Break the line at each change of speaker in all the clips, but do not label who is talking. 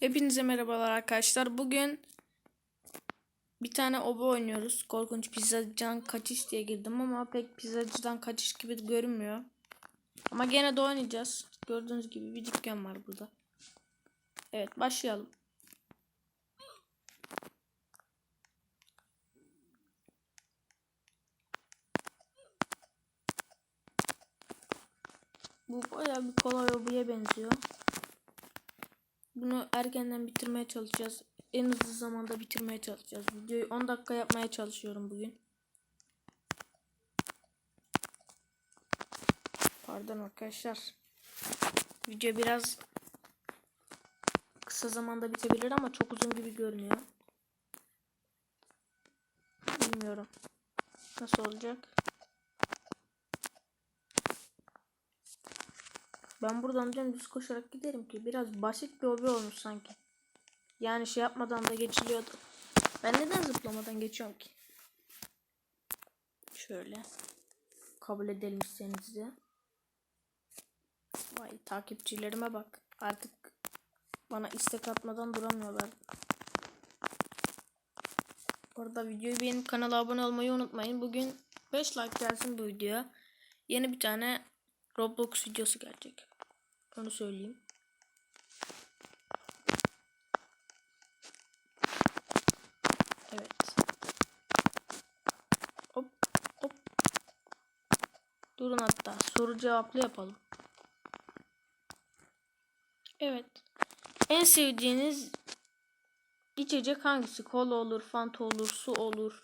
Hepinize merhabalar arkadaşlar. Bugün bir tane oba oynuyoruz. Korkunç pizzacıdan kaçış diye girdim ama pek pizzacıdan kaçış gibi görünmüyor. Ama gene de oynayacağız. Gördüğünüz gibi bir dükkan var burada. Evet başlayalım. Bu bayağı bir kolay obaya benziyor. Bunu erkenden bitirmeye çalışacağız. En hızlı zamanda bitirmeye çalışacağız. Videoyu 10 dakika yapmaya çalışıyorum bugün. Pardon arkadaşlar. Video biraz kısa zamanda bitebilir ama çok uzun gibi görünüyor. Bilmiyorum. Nasıl olacak? Ben buradan dümdüz koşarak giderim ki. Biraz basit bir hobi olmuş sanki. Yani şey yapmadan da geçiliyordu. Ben neden zıplamadan geçiyorum ki? Şöyle. Kabul edelim de. Vay takipçilerime bak. Artık bana istek atmadan duramıyorlar. Orada videoyu beğenip kanala abone olmayı unutmayın. Bugün 5 like gelsin bu videoya. Yeni bir tane Roblox videosu gelecek. Onu söyleyeyim. Evet. Hop hop. Durun hatta soru cevaplı yapalım. Evet. En sevdiğiniz içecek hangisi? Kola olur, fanta olur, su olur.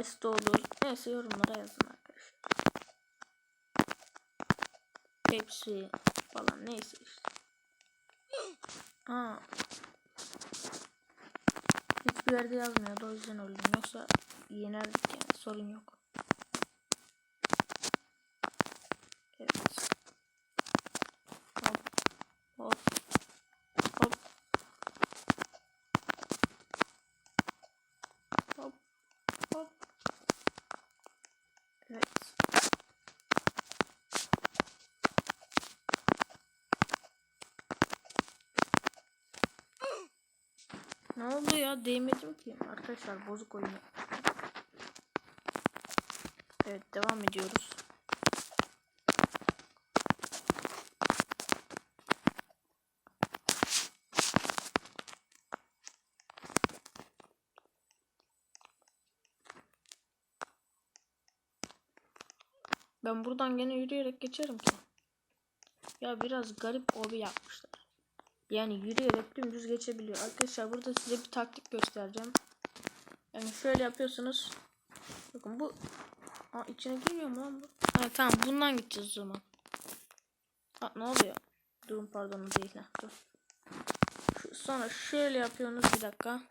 Ice olur. Neyse yorumlara yazın arkadaşlar. Pepsi falan neyse işte. Aa. Hiçbir yerde yazmıyordu o yüzden öldüm. Yoksa yenerdik yani sorun yok. Evet. Hop. Hop. Hop. Hop. Hop. Evet. Ne oldu ya? Değmedim ki. Arkadaşlar bozuk oyunu. Evet devam ediyoruz. Ben buradan gene yürüyerek geçerim ki. Ya biraz garip obi yapmışlar. Yani yürüyerek dümdüz geçebiliyor. Arkadaşlar burada size bir taktik göstereceğim. Yani şöyle yapıyorsunuz. Bakın bu Aa, içine girmiyor mu lan bu? Ha, tamam bundan gideceğiz o zaman. Ha, ne oluyor? Durun pardon değil. Ha, dur. Şu, sonra şöyle yapıyorsunuz bir dakika.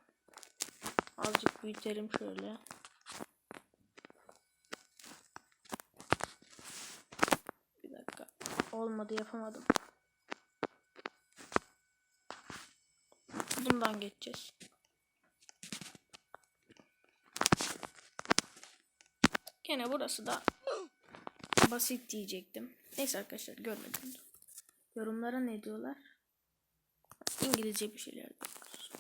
Azıcık büyütelim şöyle. Bir dakika. Olmadı yapamadım. Bundan geçeceğiz. Gene burası da basit diyecektim. Neyse arkadaşlar görmedim. Yorumlara ne diyorlar? İngilizce bir şeyler diyorlar.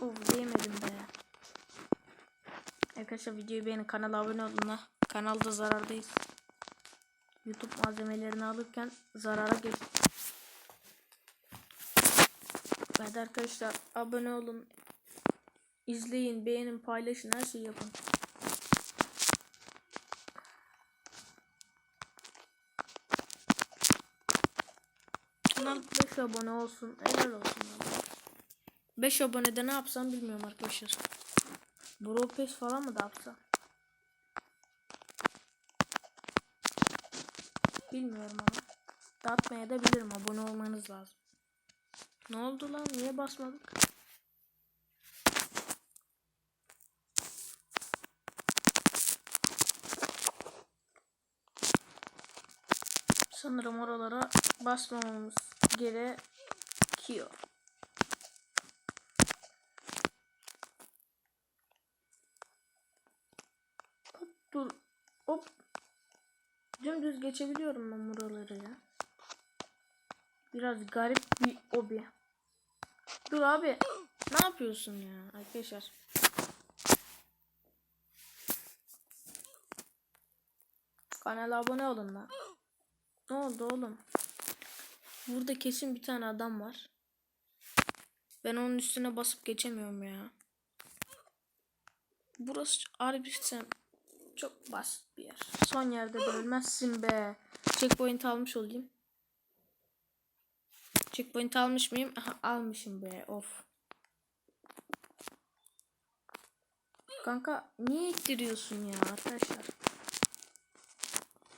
Of diyemedim be. Arkadaşlar videoyu beğenin kanala abone olun. Kanalda zarardayız. YouTube malzemelerini alırken zarara geç. Evet arkadaşlar abone olun. İzleyin, beğenin, paylaşın, her şeyi yapın. Kanal 5 abone olsun. Helal olsun. 5 abonede ne yapsam bilmiyorum arkadaşlar. Bro falan mı da yapsam? Bilmiyorum ama. Dağıtmaya da bilirim. Abone olmanız lazım. Ne oldu lan? Niye basmadık? Sanırım oralara basmamamız gerekiyor. Dur. Hop. Dümdüz geçebiliyorum ben buraları ya. Biraz garip bir obi. Dur abi. Ne yapıyorsun ya arkadaşlar? Kanala abone olun lan. Ne oldu oğlum? Burada kesin bir tane adam var. Ben onun üstüne basıp geçemiyorum ya. Burası harbiden çok basit bir yer. Son yerde de ölmezsin be. Checkpoint almış olayım. Checkpoint almış mıyım? Aha, almışım be. Of. Kanka niye ittiriyorsun ya arkadaşlar?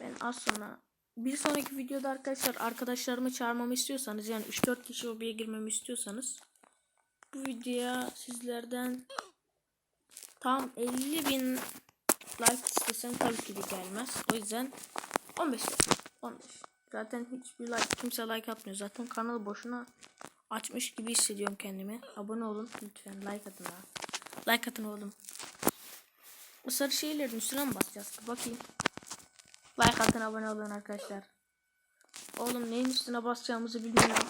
Ben az sonra bir sonraki videoda arkadaşlar arkadaşlarımı çağırmamı istiyorsanız yani 3-4 kişi hobiye girmemi istiyorsanız bu videoya sizlerden tam 50 bin like istesem tabii ki de gelmez. O yüzden 15 15. Zaten hiçbir like kimse like atmıyor. Zaten kanalı boşuna açmış gibi hissediyorum kendimi. Abone olun lütfen like atın ha. Like atın oğlum. Bu sarı şeylerin üstüne mi basacağız? Bakayım. Like atın abone olun arkadaşlar. Oğlum neyin üstüne basacağımızı bilmiyorum.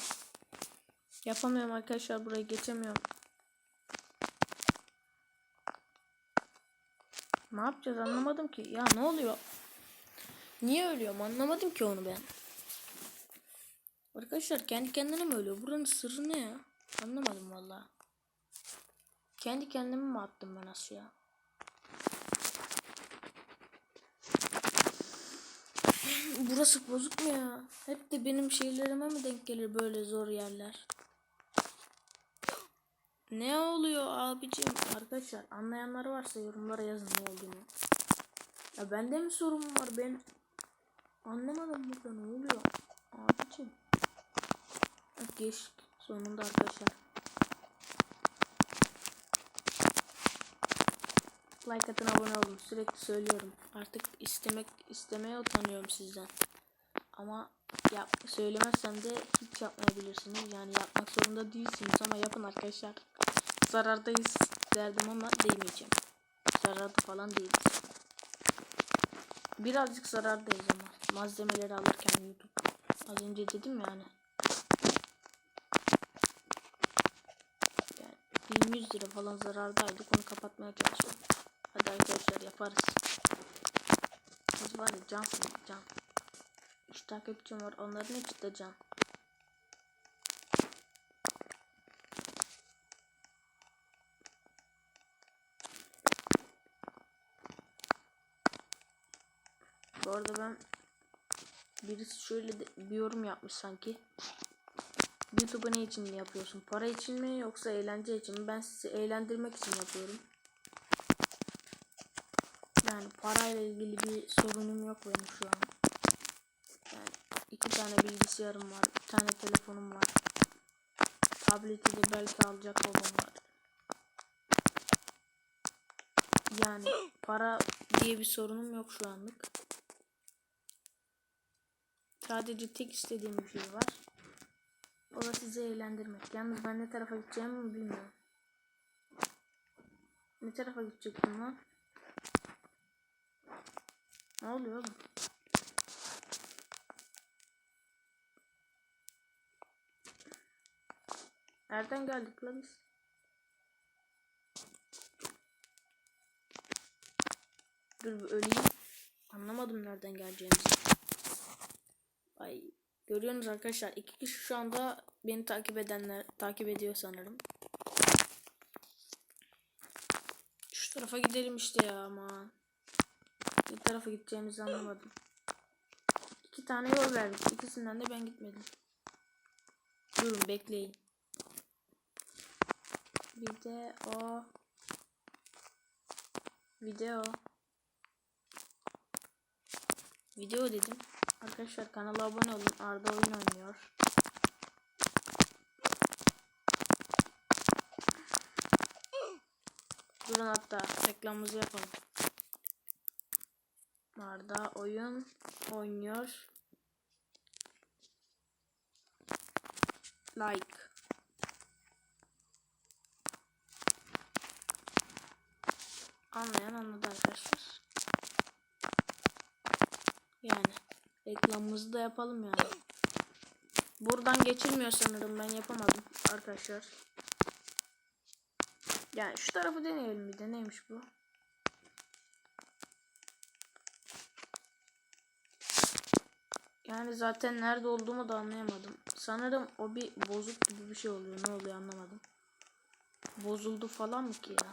Yapamıyorum arkadaşlar burayı geçemiyorum. Ne yapacağız anlamadım ki. Ya ne oluyor? Niye ölüyorum anlamadım ki onu ben. Arkadaşlar kendi kendine mi ölüyor? Buranın sırrı ne ya? Anlamadım valla. Kendi kendime mi attım ben aşağı? Burası bozuk mu ya? Hep de benim şeylerime mi denk gelir böyle zor yerler? Ne oluyor abicim? Arkadaşlar anlayanlar varsa yorumlara yazın ne olduğunu. Ya bende mi sorun var ben? Anlamadım burada ne oluyor? Abicim. Geç sonunda arkadaşlar. Like atın abone olun. Sürekli söylüyorum. Artık istemek istemeye utanıyorum sizden. Ama yap söylemezsem de hiç yapmayabilirsiniz. Yani yapmak zorunda değilsiniz ama yapın arkadaşlar. Zarardayız derdim ama değmeyeceğim. Zararda falan değiliz. Birazcık zarardayız ama. Malzemeleri alırken YouTube. Az önce dedim yani. Yani 1100 lira falan zarardaydık. Onu kapatmaya çalışıyorum. Hadi arkadaşlar yaparız. Biz var ya cansın can. Üç takipçim var. Onların hepsi de can. Bu arada ben birisi şöyle de bir yorum yapmış sanki. YouTube'u ne için yapıyorsun? Para için mi yoksa eğlence için mi? Ben sizi eğlendirmek için yapıyorum. Yani parayla ilgili bir sorunum yok benim şu an. Yani iki tane bilgisayarım var, bir tane telefonum var. Tableti de belki alacak babam var. Yani para diye bir sorunum yok şu anlık. Sadece tek istediğim bir şey var. O da sizi eğlendirmek. Yalnız ben ne tarafa gideceğimi bilmiyorum. Ne tarafa gidecektim lan? Ne oluyor oğlum? Nereden geldik la biz? Dur bir öleyim. Anlamadım nereden geleceğimizi. Ay görüyorsunuz arkadaşlar iki kişi şu anda beni takip edenler takip ediyor sanırım. Şu tarafa gidelim işte ya aman. Ne tarafa gideceğimizi anlamadım. İki tane yol verdik. İkisinden de ben gitmedim. Durun bekleyin. Video. Video. Video dedim. Arkadaşlar kanala abone olun. Arda oyun oynuyor. Durun hatta reklamımızı yapalım. Arda oyun oynuyor. Like. Anlayan anladı arkadaşlar. Yani. Reklamımızı da yapalım yani. Buradan geçilmiyor sanırım ben yapamadım arkadaşlar. Yani şu tarafı deneyelim bir de neymiş bu? Yani zaten nerede olduğumu da anlayamadım. Sanırım o bir bozuk gibi bir şey oluyor. Ne oluyor anlamadım. Bozuldu falan mı ki ya?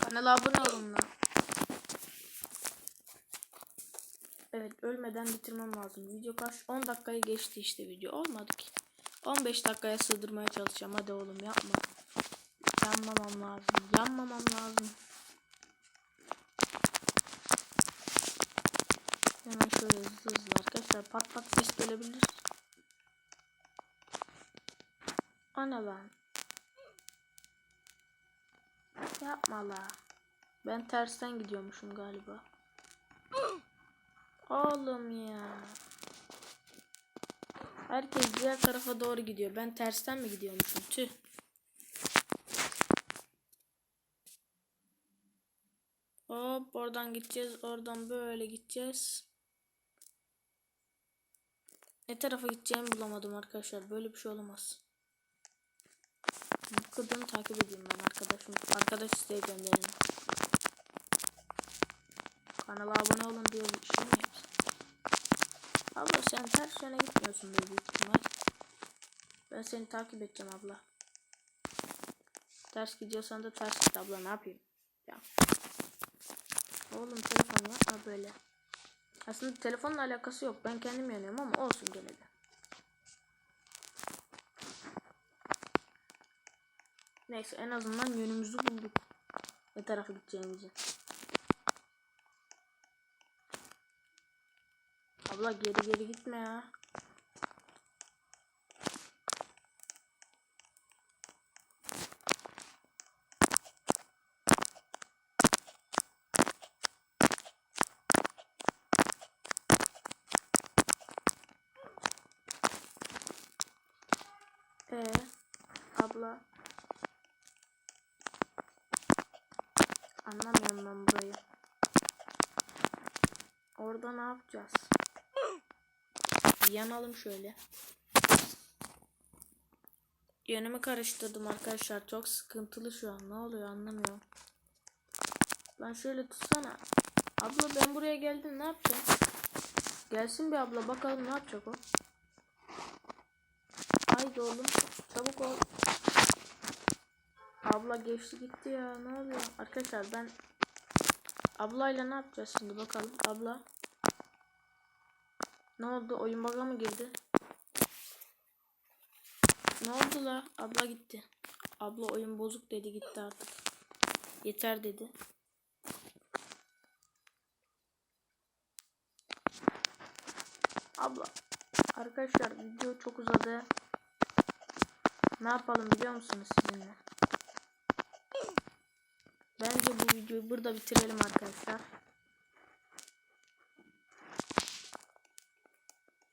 Kanala abone olun lan. Evet ölmeden bitirmem lazım. Video kaç? 10 dakikayı geçti işte video. Olmadı ki. 15 dakikaya sığdırmaya çalışacağım. Hadi oğlum yapma. Yanmamam lazım. Yanmamam lazım. Hemen şöyle hızlı hızlı arkadaşlar pat pat ses gelebilir. Ana lan. Yapma la. Ben tersten gidiyormuşum galiba. Oğlum ya. Herkes diğer tarafa doğru gidiyor. Ben tersten mi gidiyormuşum? Tüh. Hop oradan gideceğiz. Oradan böyle gideceğiz. Ne tarafa gideceğimi bulamadım arkadaşlar. Böyle bir şey olamaz. Bu kadını takip edeyim ben arkadaşım. Arkadaş isteği gönderin. Kanala abone olun diye bir şey? Abla sen ters yöne gitmiyorsun büyük ihtimal. Ben seni takip edeceğim abla. Ters gidiyorsan da ters git abla ne yapayım? Ya. Oğlum telefon yapma böyle. Aslında telefonla alakası yok. Ben kendim yanıyorum ama olsun gene de. Neyse en azından yönümüzü bulduk. Ne tarafa gideceğimizi. Abla geri geri gitme ya. Ee, abla. Anlamıyorum ben burayı. Orada ne yapacağız? Yanalım şöyle. Yönümü karıştırdım arkadaşlar. Çok sıkıntılı şu an. Ne oluyor anlamıyorum. Lan şöyle tutsana. Abla ben buraya geldim ne yapacağım? Gelsin bir abla bakalım ne yapacak o. Haydi oğlum. Çabuk ol. Abla geçti gitti ya. Ne oluyor? Arkadaşlar ben ablayla ne yapacağız şimdi bakalım. Abla. Ne oldu? Oyun bug'a mı girdi? Ne oldu la? Abla gitti. Abla oyun bozuk dedi gitti artık. Yeter dedi. Abla. Arkadaşlar video çok uzadı. Ne yapalım biliyor musunuz sizinle? Bence bu videoyu burada bitirelim arkadaşlar.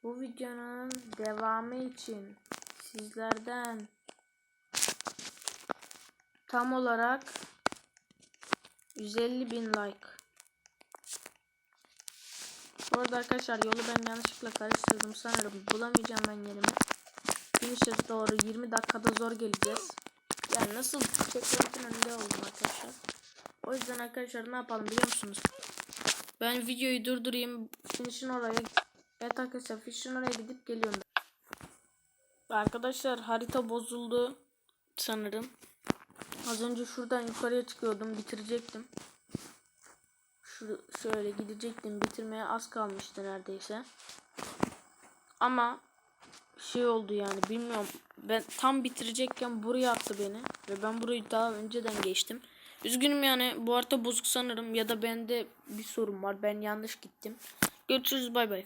Bu videonun devamı için sizlerden tam olarak 150 bin like. Bu arada arkadaşlar yolu ben yanlışlıkla karıştırdım sanırım. Bulamayacağım ben yerimi. Finish'e doğru 20 dakikada zor geleceğiz. Yani nasıl checkpoint'in önünde oldum arkadaşlar. O yüzden arkadaşlar ne yapalım biliyor musunuz? Ben videoyu durdurayım. Finish'in oraya Evet arkadaşlar Finish'in oraya gidip geliyorum. Arkadaşlar harita bozuldu sanırım. Az önce şuradan yukarıya çıkıyordum. Bitirecektim. Şu, şöyle gidecektim. Bitirmeye az kalmıştı neredeyse. Ama şey oldu yani bilmiyorum. Ben tam bitirecekken buraya attı beni. Ve ben burayı daha önceden geçtim. Üzgünüm yani bu harita bozuk sanırım. Ya da bende bir sorun var. Ben yanlış gittim. Görüşürüz bay bay.